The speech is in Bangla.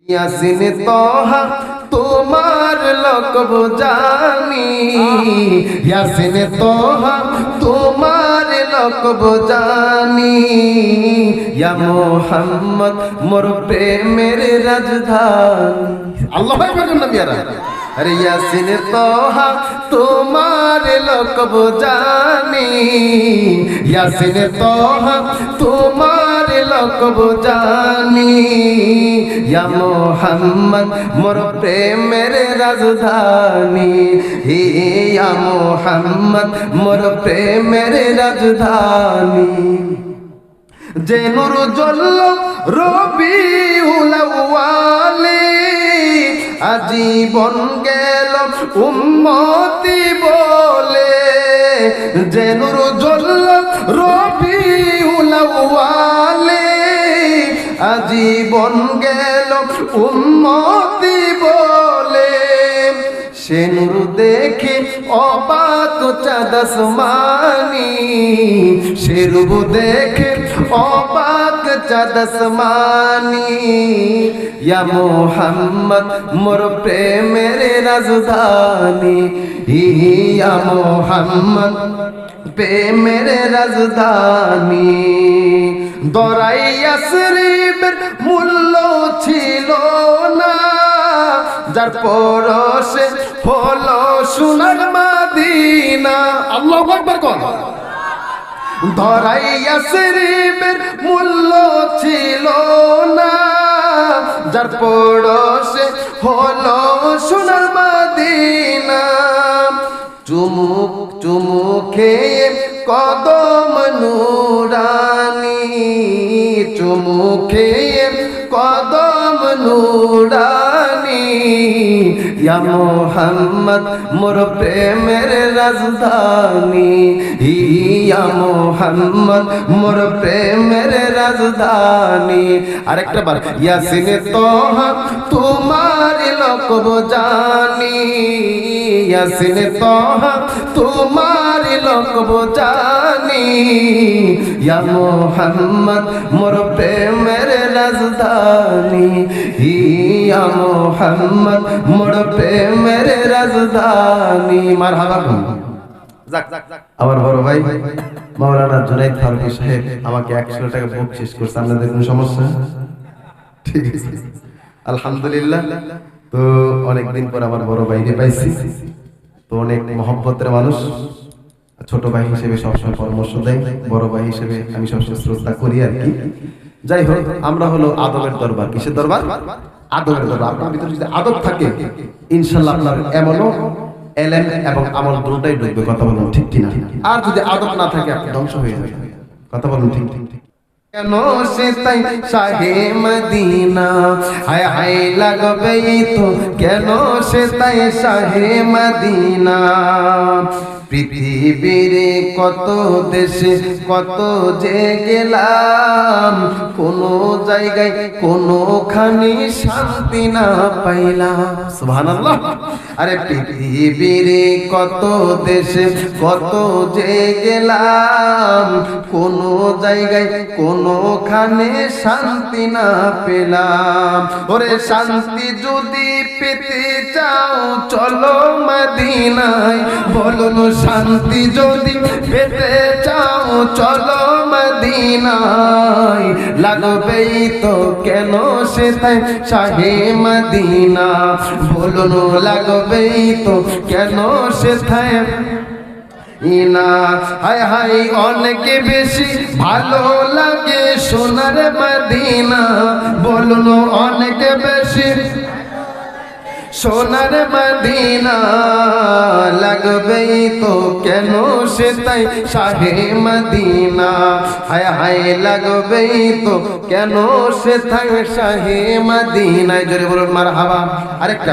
ইয়াসিন তোহা, তোমার লকব জানি। ইয়াসিন তোহা, তোমার লকব জানি। ইয়া মোহাম্মদ, মোর প্রেমের রাজধানী। আল্লাহ ভাই বলেন না মিয়ারা। আরে ইয়াসিন তোহা, তোমার লকব জানি। ইয়াসিন তোহা তোমার লকব জানি ইয়া মোহাম্মদ, মোর প্রেমের রাজধানী। ইয়া মোহাম্মদ, মোর প্রেমের রাজধানী। যে নুর জল্ল রবি উলাওয়ালে আজীবন গেল উম্মতি বলে। যে নুর জল্ল রবি আজীবন গেল উম্মতি বলে। সে নূর দেখে অবাক চাদসমানি সে রূপ দেখে অবাক চাদসমানি ইয়া মোহাম্মদ, মোর প্রেমের রাজধানী। ইয়া মোহাম্মদ, প্রেমের রাজধানী। দরাইয়া শরীফের মূল্য ছিল না। যার পরশে হলো সোনার মাদিনা। আল্লাহ একবার কর ধরাইয়া শরীফের মূল্য ছিল না। যার পরশে হলো সোনার মাদিনা। চুমুক চুমুকে কদম নুরানি চুমুকে কদম নুরানি ইয়া মোহাম্মদ, মোর প্রেমের রাজধানী। ইয়া মোহাম্মদ, মোর প্রেমের রাজধানী। আরেকটা বার, ইয়াসিনে তোহা, তোমার লোকব জানি। ইয়াসিনে তোহা, তোমার ইয়া মোহাম্মদ, মোর প্রেমের ইয়া মোহাম্মদ, মোর প্রেমের মারহাবা। যাক আমার বড় ভাই, মাওলানা জুনাইদ ফারুকি সাহেব আমাকে একশো টাকা বুক শেষ করছে। আপনাদের কোনো সমস্যা? ঠিক আছে। আলহামদুলিল্লাহ। তো অনেকদিন পর আমার বড় ভাইকে পাইছি। তো অনেক মহব্বতের মানুষ। ছোট ভাই হিসেবে সবসময় পরামর্শ দেয়, বড় ভাই হিসেবে আমি সবসময় শ্রদ্ধা করি আর কি। যাই হোক, আমরা হলো আদবের দরবার। কিসের দরবার? আদবের দরবার। আপনার ভিতরে যদি আদব থাকে, ইনশাল্লাহ আপনার এমনও এবং আমল দুটাই ঢুকবে কথা বলুন ঠিক কিনা? আর যদি আদব না থাকে, আপনি ধ্বংস হয়ে যাবে কথা বলুন ঠিক ঠিক কেন সে তাই শাহে মদিনা? হায় হায় লাগবে তো। কেন সে তাই শাহে মদিনা? পৃথিবীর কত দেশে কত যে গেলাম কোন জায়গায় কোনখানি শান্তি না পাইলাম। সুবহানাল্লাহ। আরে পৃথিবীর কত দেশে কত যে গেলাম কোন জায়গায় কোনখানে শান্তি না পেলাম। ওরে শান্তি যদি পেতে চাও, চলো মদিনায় বলো শান্তি যদি পেতে চাও, চলো মদিনায়। লাগবেই তো কেন সে তাই শাহে মদিনা? বলুন, লাগবেই তো কেন সে তাই ইনা, হায় হায়, অনেক বেশি ভালো লাগে সোনার মদিনা। বলুন, অনেক বেশি সোনার মদিনা লাগবেই তো কেন সে তাই শাহে মদিনা? হায় হায় লাগবেই তো কেন সে তাই শাহে মদিনায়? জোরে বলুন মার হাবা আরেকটা।